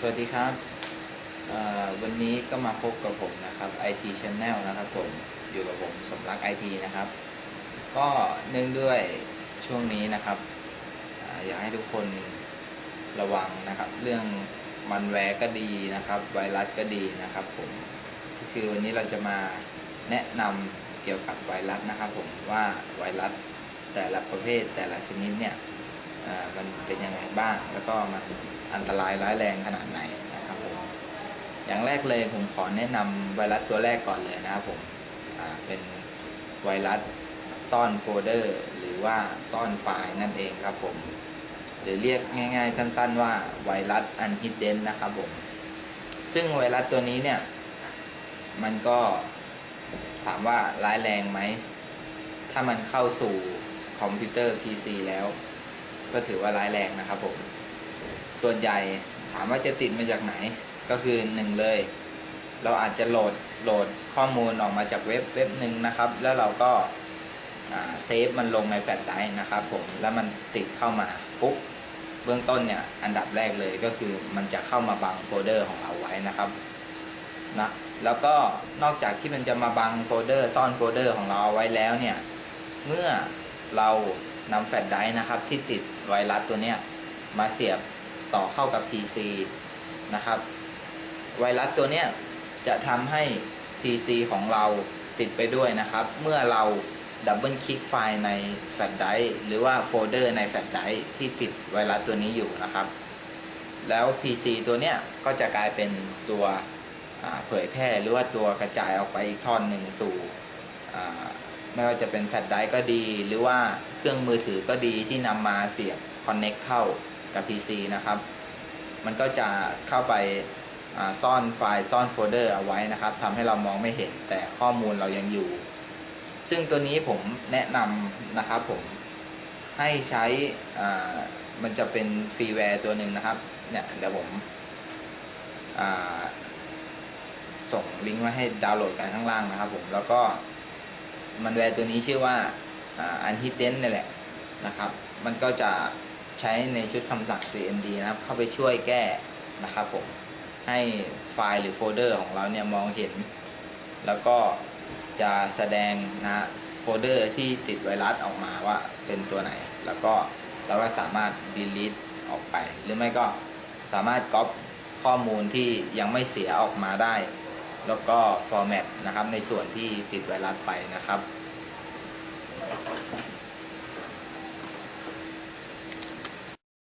สวัสดีครับ วันนี้ก็มาพบกับผมนะครับ IT Channel นะครับผม อยู่กับผมสมรัก IT นะครับ ก็เนื่องด้วยช่วงนี้นะครับออยากให้ทุกคนระวังนะครับ เรื่องมันแวร์ก็ดีนะครับ ไวรัสก็ดีนะครับผม ก็คือวันนี้เราจะมาแนะนำเกี่ยวกับไวรัสนะครับผมว่าไวรัสแต่ละประเภทแต่ละชนิดเนี่ย มันเป็นยังไงบ้าง แล้วก็มันอันตรายร้ายแรงขนาดไหนนะครับผมอย่างแรกเลยผมขอแนะนำไวรัสตัวแรกก่อนเลยนะครับผมเป็นไวรัสซ่อนโฟลเดอร์ หรือว่าซ่อนไฟล์นั่นเองครับผมหรือเรียกง่ายๆ สั้นๆว่าไวรัสอันฮิดเดนนะครับผมซึ่งไวรัสตัวนี้เนี่ย มันก็ถามว่าร้ายแรงไหม ถ้ามันเข้าสู่คอมพิวเตอร์ PC แล้ว ก็ถือว่าร้ายแรงนะครับผม ส่วนใหญ่ถามว่าจะติดมาจากไหน ก็คือหนึ่งเลย เราอาจจะโหลดโหลดข้อมูลออกมาจากเว็บเว็บหนึ่งนะครับ แล้วเราก็เซฟมันลงในแฟลชไดร์นะครับผม แล้วมันติดเข้ามาปุ๊บเบื้องต้นเนี่ยอันดับแรกเลยก็คือมันจะเข้ามาบังโฟลเดอร์ของเราไว้นะครับนะแล้วก็นอกจากที่มันจะมาบังโฟลเดอร์ซ่อนโฟลเดอร์ของเราเอาไว้แล้วเนี่ย เมื่อเรา นำแฟลชไดรฟ์นะครับ ที่ติดไวรัสตัวเนี้ยมาเสียบต่อเข้ากับ PC นะครับ ไวรัสตัวเนี้ยจะทำให้ PC ของเราติดไปด้วยนะครับ เมื่อเราดับเบิลคลิกไฟล์ในแฟลชไดรฟ์หรือว่าโฟลเดอร์ในแฟลชไดรฟ์ที่ติดไวรัสตัวนี้อยู่นะครับ แล้ว PC ตัวเนี้ยก็จะกลายเป็นตัวเผยแพร่หรือว่าตัวกระจายออกไปอีกท่อนหนึ่งสู่ ไม่ว่าจะเป็นแฟลชไดร์ก็ดี หรือว่าเครื่องมือถือก็ดีที่นำมาเสียบคอนเน็กเข้ากับ PC นะครับ มันก็จะเข้าไปซ่อนไฟล์ซ่อนโฟลเดอร์เอาไว้นะครับทำให้เรามองไม่เห็นแต่ข้อมูลเรายังอยู่ ซึ่งตัวนี้ผมแนะนำนะครับผมให้ใช้มันจะเป็นฟรีแวร์ตัวหนึ่งนะครับเนี่ยเดี๋ยวผมส่งลิงก์มาให้ดาวน์โหลดกันข้างล่างนะครับผมแล้วก็ มันแวร์ตัวนี้ชื่อว่าอันฮิดเดนนี่แหละนะครับ มันก็จะใช้ในชุดคำสั่ง cmd นะครับ เข้าไปช่วยแก้นะครับผมให้ไฟล์หรือโฟลเดอร์ของเราเนี่ยมองเห็น แล้วก็จะแสดงนะโฟลเดอร์ที่ติดไวรัสออกมาว่าเป็นตัวไหน แล้วก็เราก็สามารถ delete ออกไป หรือไม่ก็สามารถก๊อปข้อมูลที่ยังไม่เสียออกมาได้ แล้วก็ format นะครับในส่วนที่ติดไวรัสไปนะครับ